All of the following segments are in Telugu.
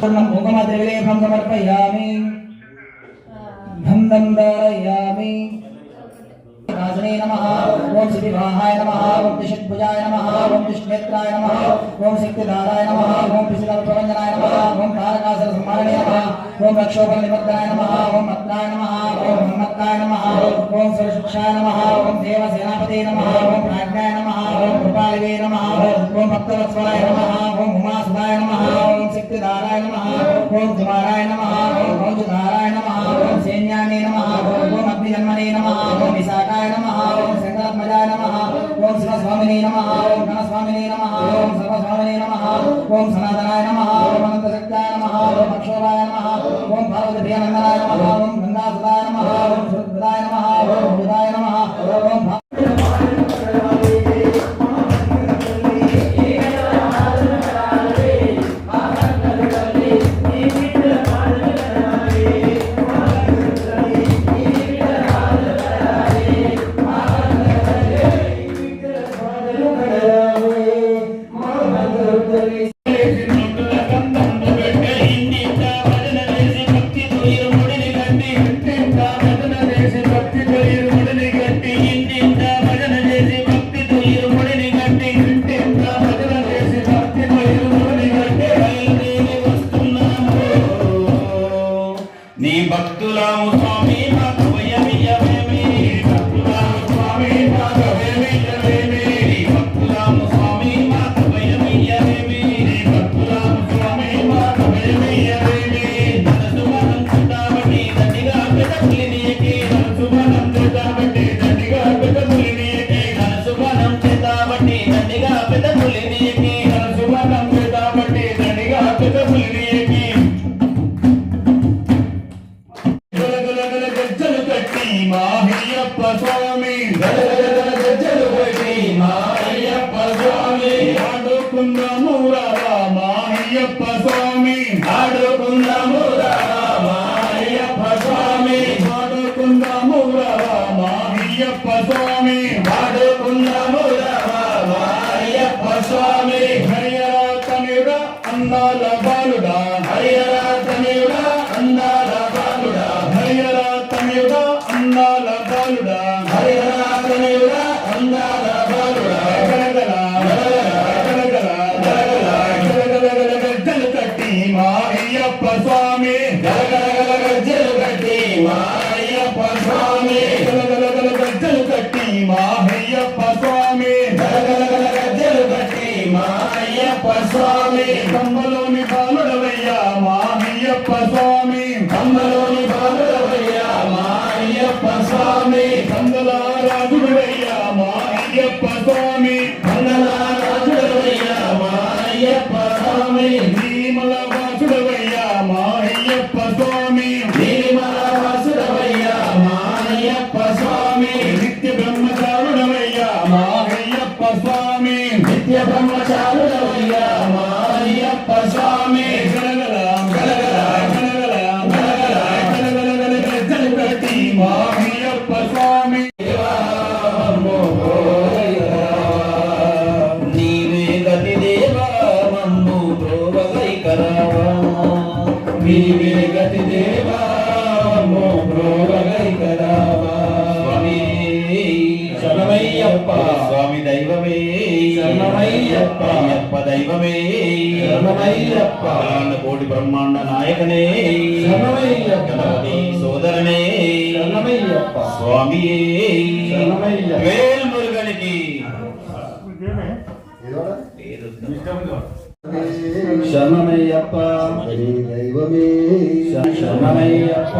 पूगमद्रविलेभं समर्पयामि धन्दं धारयामि राजने नमः ओम सिद्धिवाहाय नमः ओम त्रिशतभुजाय नमः ओम विष्णेत्राय नमः ओम शक्तिधाराय नमः ओम पिशुलप्रवञ्जनाय नमः ओम तारकासुरसंहारणे नमः ओम रक्षोपनिबद्धाय नमः ओम अत्राय नमः ओम हनुमत्ताय नमः ओम सुरशिक्षाय नमः ओम देवसेनापते नमः ओम प्राज्ञाय नमः ओम कृपालवे नमः ओम भक्तवत्सलाय नमः ओम उमासुदाय नमः శక్తిధారాయ నమ ఓం శివారాయ నమ ఓం భౌజధారాయ నమ ఓం సైన్యాయ నమ ఓం అగ్నిజన్మనే నమ ఓం విశాఖాయ నమ ఓం శంకరాత్మజాయ నమ ఓం శివస్వామినే నమ ఓం గణస్వామినే నమ ఓం సర్వస్వామినే నమ ఓం సనాతనాయ నమ ఓం అనంతశక్తాయ నమ ఓం అక్షోభాయ నమ ఓం నందనాయ నమ ఓం గంగాసుదాయ నమ Yappa Swami. மாரியப்ப சுவாமி கந்தலோனி பாதவையா மாரியப்ப சுவாமி கந்தலா ராஜுடவையா மாரியப்ப சுவாமி கந்தலா ராஜுடவையா மாரியப்ப சுவாமி நீமல வாசுடவையா மாரியப்ப சுவாமி நீமல வாசுடவையா மாரியப்ப சுவாமி நித்ய பிரம்மச்சாருடவையா மாரியப்ப சுவாமி நித்ய பிரம்மச்சாரு నీవే గతి దేవా శరణమయ్యప్ప. స్వామి దైవమే. శరణమయ్యప్ప. అయ్యప్ప దైవమే. శరణమయ్యప్ప. కోటి బ్రహ్మాండ నాయకనే. శరణమయ్యప్ప. సోదరనే. శరణమయ్యప్ప. స్వామియే. శరణమయ్య. వేల్ మురుగనికి. శరణమయ్యప్ప ಶರಣಮಯ್ಯಪ್ಪ ದೈವಮೇ ಶರಣಮಯ್ಯಪ್ಪ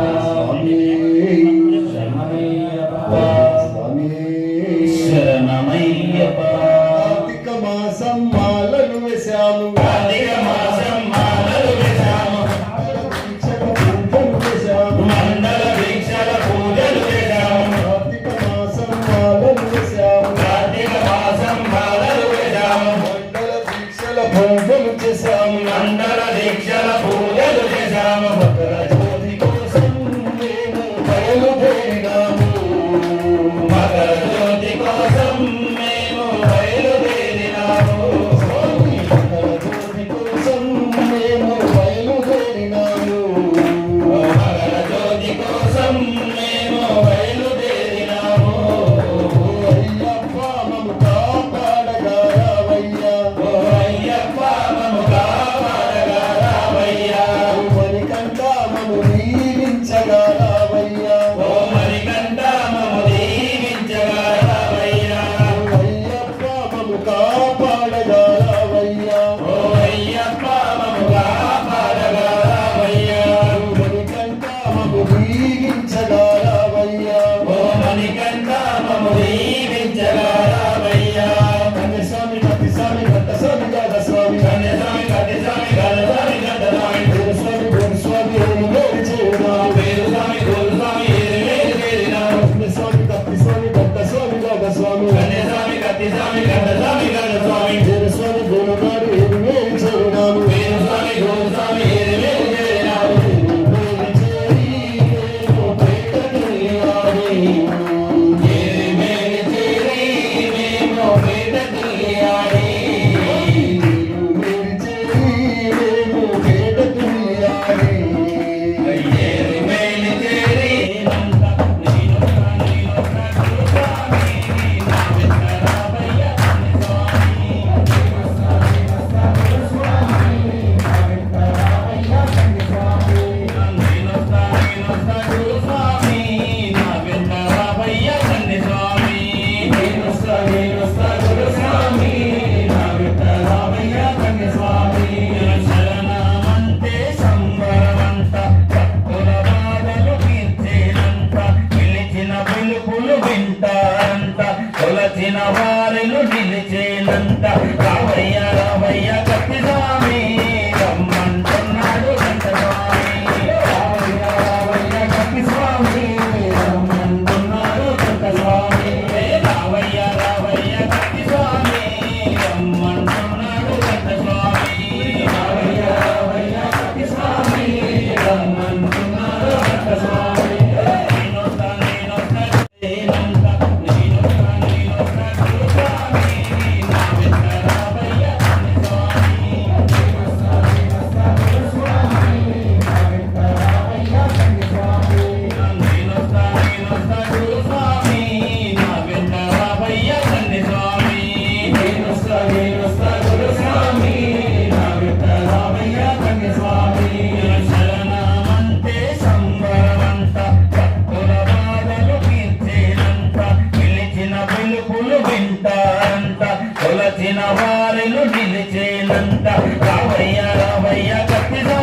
రామయ్య రామయ్య కత్తిదా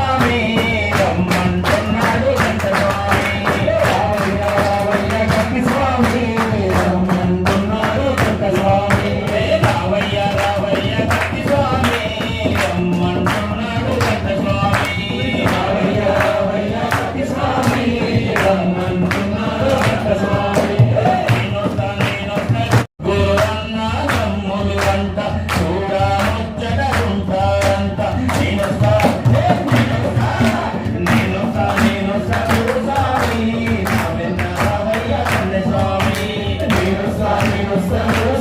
no sun.